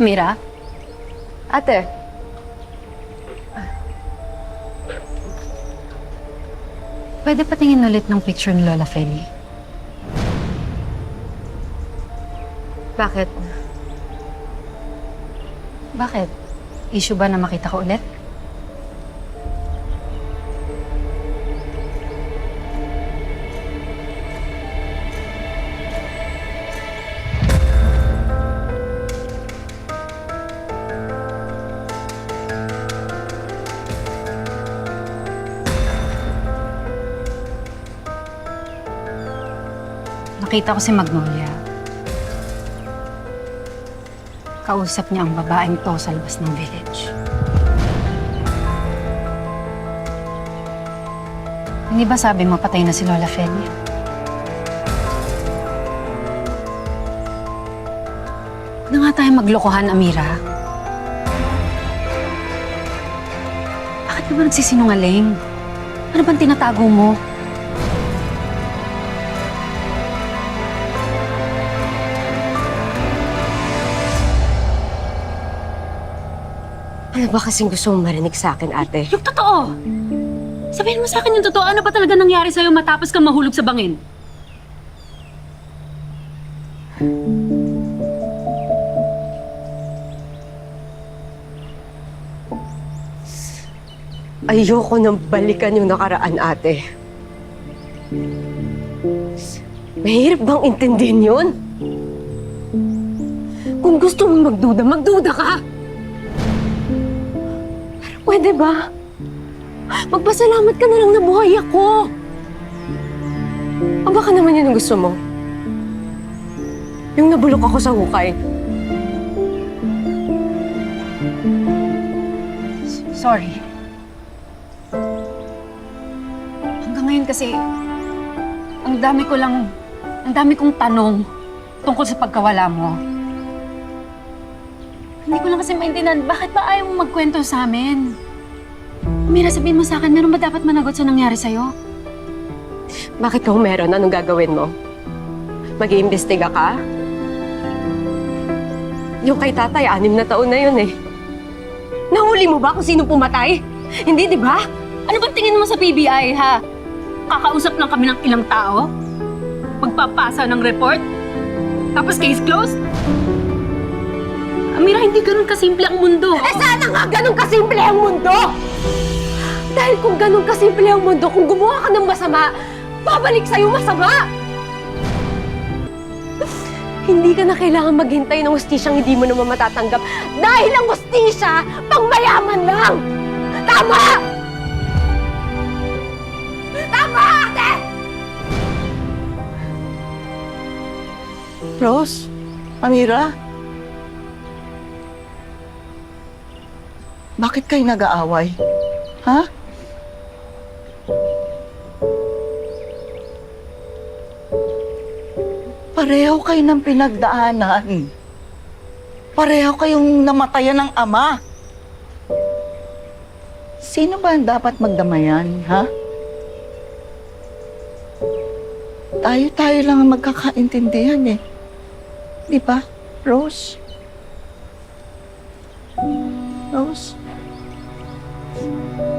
Mira? Ate, Pwede patingin ulit ng picture ni Lola Feli. bakit? Bakit? Issue ba na makita ko ulit? Nakita ko si Magnolia. Kausap niya ang babaeng to sa labas ng village. Hindi ba sabi mo patay na si Lola Feli? Huwag na nga tayo maglokohan, Amira. Bakit ka ba nagsisinungaling? Ano bang tinatago mo? Ano ba kasing gusto mong marinig sa akin, ate? Yung totoo! Sabihin mo sa akin yung totoo, ano ba talaga nangyari sa'yo matapos kang mahulog sa bangin? Ayoko nang balikan yung nakaraan, ate. Mahirap bang intindihin yun? Kung gusto mong magduda, magduda ka! Pwede ba? Magpasalamat ka na lang na buhay ako! O baka naman yun ang gusto mo? Yung nabulok ako sa hukay. Sorry. Hanggang ngayon kasi, ang dami ko lang, ang dami kong tanong tungkol sa pagkawala mo. Hindi ko lang kasi maintindihan, bakit ba ayaw mo magkwento sa amin? Mira, sabihin mo sa akin, meron ba dapat managot sa nangyari sa'yo? Bakit kung meron, anong gagawin mo? Mag-iimbestiga ka? Yung kay tatay, anim na taon na yun eh. Nahuli mo ba kung sino pumatay? Hindi, di ba? Ano bang tingin mo sa PBI, ha? Kakausap lang kami ng ilang tao? Magpapasa ng report? Tapos case closed? Amira, hindi ganun kasimple ang mundo. Eh sana nga ganun kasimple ang mundo! Dahil kung ganun kasimple ang mundo, kung gumawa ka ng masama, babalik sa'yo masama! Hindi ka na kailangan maghintay ng hustisyang hindi mo naman matatanggap dahil ang hustisya, pang mayaman lang! Tama! Tama, ate! Rose? Amira? Bakit kayo nag-aaway? Ha? Pareho kayo ng pinagdaanan. Pareho kayong namatayan ng ama. Sino ba ang dapat magdamayan, ha? Tayo-tayo lang ang magkakaintindihan eh. Di ba, Rose? Rose? Thank you.